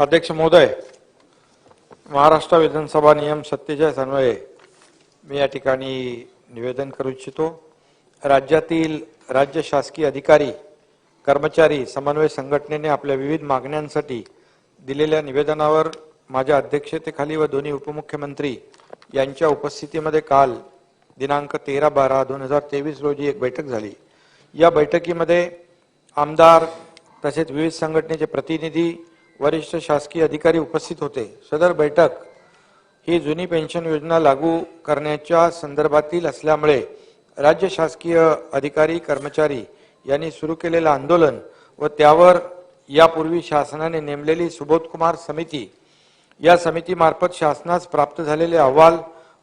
अध्यक्ष महोदय महाराष्ट्र विधानसभा नियम सत्तेचाळीस अन्वये मी या ठिकाणी निवेदन करू इच्छितो. राज्यातील राज्य शासकीय अधिकारी कर्मचारी समन्वय संघटनेने आपल्या विविध मागण्यांसाठी दिलेल्या निवेदनावर माझ्या अध्यक्षतेखाली व दोन्ही उपमुख्यमंत्री यांच्या उपस्थितीमध्ये काल दिनांक तेरा बारा दोन हजार तेवीस रोजी एक बैठक झाली. या बैठकीमध्ये आमदार तसेच विविध संघटनेचे प्रतिनिधी वरिष्ठ शासकीय अधिकारी उपस्थित होते. सदर बैठक ही जुनी पेन्शन योजना लागू करण्याच्या संदर्भातील असल्यामुळे राज्य शासकीय अधिकारी कर्मचारी यांनी सुरू केलेलं आंदोलन व त्यावर यापूर्वी शासनाने नेमलेली सुबोधकुमार समिती या समितीमार्फत शासनास प्राप्त झालेले अहवाल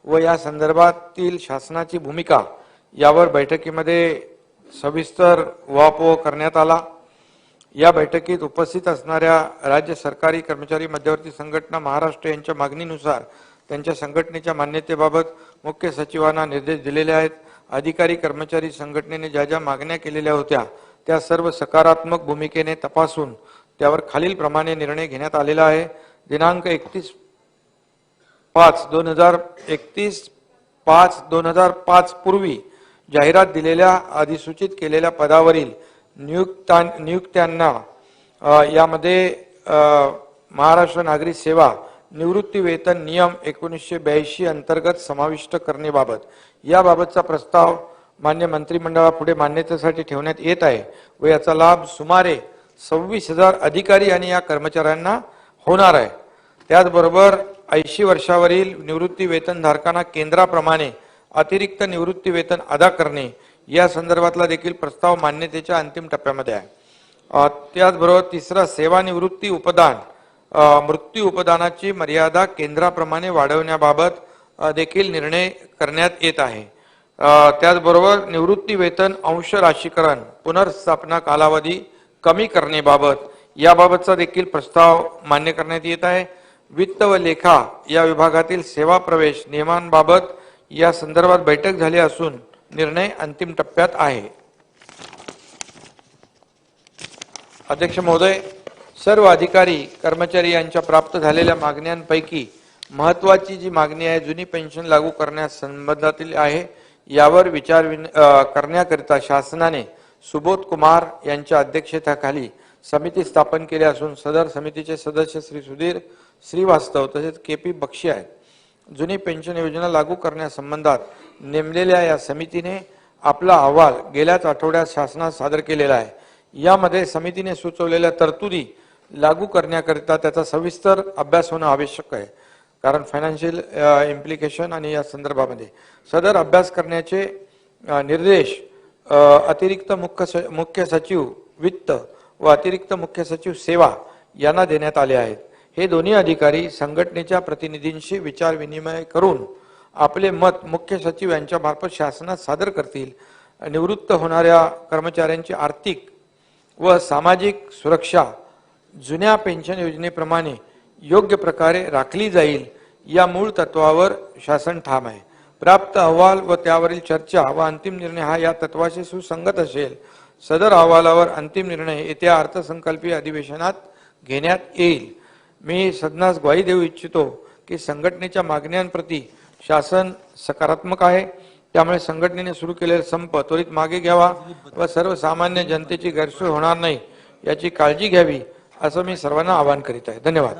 व या संदर्भातील शासनाची भूमिका यावर बैठकीमध्ये सविस्तर वापो करण्यात आला. या बैठकीत उपस्थित असणाऱ्या राज्य सरकारी कर्मचारी मध्यवर्ती संघटना महाराष्ट्र यांच्या मागणीनुसार त्यांच्या संघटनेच्या मान्यतेबाबत मुख्य सचिवांना निर्देश दिलेले आहेत. अधिकारी कर्मचारी संघटनेने ज्या ज्या मागण्या केलेल्या होत्या त्या सर्व सकारात्मक भूमिकेने तपासून त्यावर खालीलप्रमाणे निर्णय घेण्यात आलेला आहे. दिनांक एकतीस पाच दोन हजार एकतीस पाच दोन हजार पाच पूर्वी जाहिरात दिलेल्या अधिसूचित केलेल्या पदावरील नियुक्ता नियुक्त्यांना यामध्ये महाराष्ट्र नागरी सेवा निवृत्ती वेतन नियम एकोणीसशे ब्याऐंशी अंतर्गत समाविष्ट करण्याबाबत. याबाबतचा प्रस्ताव मान्य मंत्रिमंडळापुढे मान्यतेसाठी ठेवण्यात येत आहे व याचा लाभ सुमारे सव्वीस हजार अधिकारी आणि या कर्मचाऱ्यांना होणार आहे. त्याचबरोबर ऐंशी वर्षावरील निवृत्ती वेतनधारकांना केंद्राप्रमाणे अतिरिक्त निवृत्ती वेतन अदा करणे या संदर्भातला देखील प्रस्ताव मान्यतेच्या अंतिम टप्प्यामध्ये आहे. त्याचबरोबर तिसरा सेवानिवृत्ती उपदान. मृत्यू उपदानाची मर्यादा केंद्राप्रमाणे वाढवण्याबाबत देखील निर्णय करण्यात येत आहे. त्याचबरोबर निवृत्ती वेतन अंश राशीकरण पुनर्स्थापना कालावधी कमी करण्याबाबत याबाबतचा देखील प्रस्ताव मान्य करण्यात येत आहे. वित्त व लेखा या विभागातील सेवा प्रवेश नियमांबाबत या संदर्भात बैठक झाली असून निर्णय अंतिम टप्प्यात आहे. अध्यक्ष महोदय सर्व अधिकारी कर्मचारी यांच्या प्राप्त झालेल्या मागण्यांपैकी महत्वाची जी मागणी आहे जुनी पेन्शन लागू करण्यास संबंधातील आहे. यावर विचार विन- करण्याकरिता शासनाने सुबोध कुमार यांच्या अध्यक्षतेखाली समिती स्थापन केली असून सदर समितीचे सदस्य श्री सुधीर श्रीवास्तव तसेच के पी बक्षी आहेत. जुनी पेन्शन योजना लागू करण्यासंबंधात नेमलेल्या या समितीने आपला अहवाल गेल्याच आठवड्यात शासनात सादर केलेला आहे. यामध्ये समितीने सुचवलेल्या तरतुदी लागू करण्याकरिता त्याचा सविस्तर अभ्यास होणं आवश्यक आहे. कारण फायनान्शियल इम्प्लिकेशन आणि या संदर्भामध्ये सदर अभ्यास करण्याचे निर्देश अतिरिक्त मुख्य स- मुख्य सचिव वित्त व अतिरिक्त मुख्य सचिव सेवा यांना देण्यात आले आहेत. हे दोन्ही अधिकारी संघटनेच्या प्रतिनिधींशी विचार विनिमय करून आपले मत मुख्य सचिव यांच्या मार्फत शासनात सादर करतील. निवृत्त होणाऱ्या कर्मचाऱ्यांची आर्थिक व सामाजिक सुरक्षा जुन्या पेन्शन योजनेप्रमाणे योग्य प्रकारे राखली जाईल या मूळ तत्वावर शासन ठाम आहे. प्राप्त अहवाल व त्यावरील चर्चा व अंतिम निर्णय हा या तत्वाशी सुसंगत असेल. सदर अहवालावर अंतिम निर्णय येत्या अर्थसंकल्पीय अधिवेशनात घेण्यात येईल. मी सदनास ग्वाही देऊ इच्छितो की संघटनेच्या मागण्यांप्रती शासन सकारात्मक आहे. त्यामुळे संघटनेने सुरू केलेला संप त्वरित मागे घ्यावा व सर्वसामान्य जनतेची गैरसोय होणार नाही याची काळजी घ्यावी असं मी सर्वांना आवाहन करीत आहे. धन्यवाद.